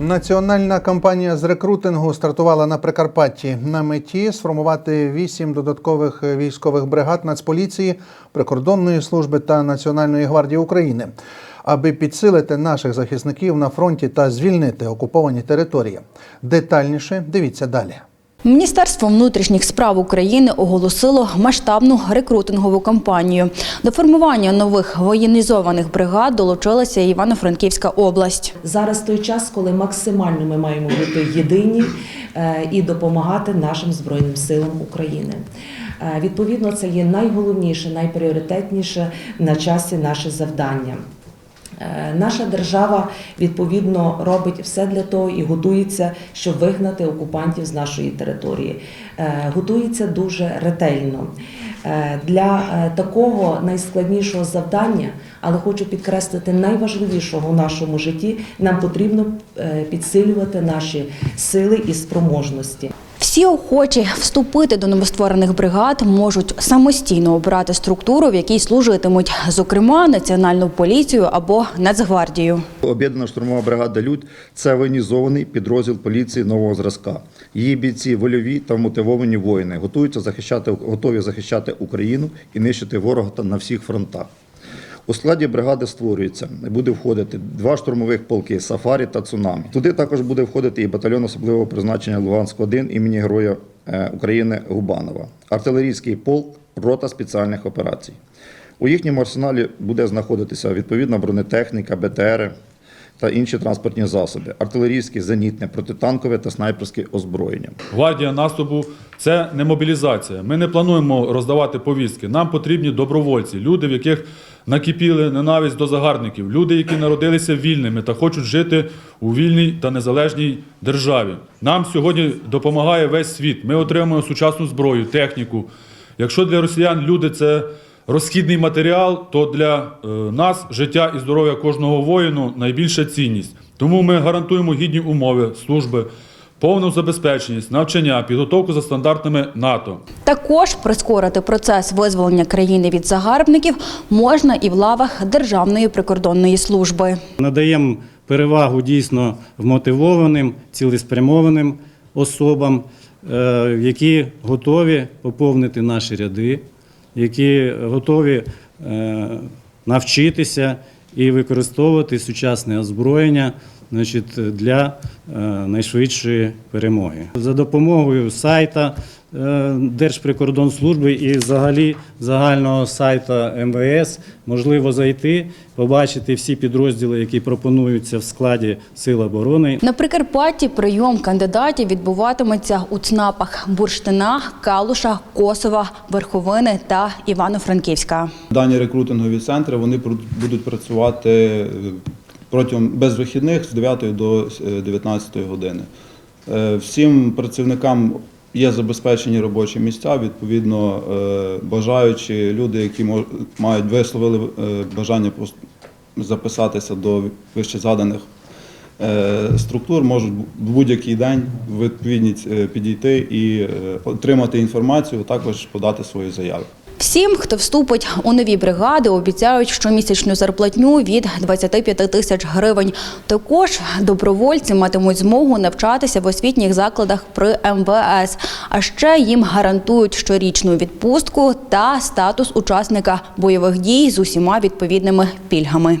Національна кампанія з рекрутингу стартувала на Прикарпатті. На меті сформувати вісім додаткових військових бригад Нацполіції, прикордонної служби та Національної гвардії України, аби підсилити наших захисників на фронті та звільнити окуповані території. Детальніше дивіться далі. Міністерство внутрішніх справ України оголосило масштабну рекрутингову кампанію. До формування нових воєнізованих бригад долучилася Івано-Франківська область. Зараз той час, коли максимально ми маємо бути єдині е, і допомагати нашим збройним силам України. Е, Відповідно, це є найголовніше, найпріоритетніше на часі наше завдання. Е, Наша держава відповідно робить все для того і готується, щоб вигнати окупантів з нашої території. Е, Готується дуже ретельно. Е, Для такого найскладнішого завдання, але хочу підкреслити найважливішого в нашому житті, нам потрібно підсилювати наші сили і спроможності. Всі охочі вступити до новостворених бригад можуть самостійно обирати структуру, в якій служитимуть, зокрема Національну поліцію або Нацгвардію. Об'єднана штурмова бригада Людь це воєнізований підрозділ поліції нового зразка. Її бійці вольові та мотивовані воїни, готуються захищати, готові захищати Україну і нищити ворога на всіх фронтах. У складі бригади створюється, буде входити два штурмових полки Сафарі та Цунамі. Туди також буде входити і батальйон особливого призначення Луганськ 1 імені Героя е, України Губанова, артилерійський полк, рота спеціальних операцій. У їхньому арсеналі буде знаходитися відповідна бронетехніка, БТРи та інші транспортні засоби, артилерійське, зенітне, протитанкове та снайперське озброєння. Гвардія наступу це не мобілізація. Ми не плануємо роздавати повістки. Нам потрібні добровольці, люди, в яких накипіли ненависть до загарбників, люди, які народилися вільними та хочуть жити у вільній та незалежній державі. Нам сьогодні допомагає весь світ. Ми отримуємо сучасну зброю, техніку. Якщо для росіян люди це розхідний матеріал, то для е, нас життя і здоров'я кожного воїну найбільша цінність. Тому ми гарантуємо гідні умови служби, повну забезпеченість, навчання, підготовку за стандартами НАТО. Також прискорити процес визволення країни від загарбників можна і в лавах Державної прикордонної служби. Надаємо перевагу дійсно вмотивованим, цілеспрямованим особам, е, які готові поповнити наші ряди, які готові е, навчитися і використовувати сучасне озброєння значить, для е, найшвидшої перемоги. За допомогою сайта е, Держприкордонслужби і взагалі загального сайта МВС можливо зайти, побачити всі підрозділи, які пропонуються в складі Сил оборони. На Прикарпатті прийом кандидатів відбуватиметься у ЦНАПах Бурштина, Калуша, Косова, Верховини та Івано-Франківська. Дані рекрутингові центри вони будуть працювати протягом без вихідних з 9 до е, 19 години. Е, Всім працівникам є забезпечені робочі місця. Відповідно, е, бажаючі люди, які мають висловили е, бажання записатися до вище згаданих е, структур, можуть в будь-який день відповідність е, підійти і е, отримати інформацію, також подати свої заяви. Всім, хто вступить у нові бригади, обіцяють щомісячну зарплатню від 25 тисяч гривень. Також добровольці матимуть змогу навчатися в освітніх закладах при МВС. А ще їм гарантують щорічну відпустку та статус учасника бойових дій з усіма відповідними пільгами.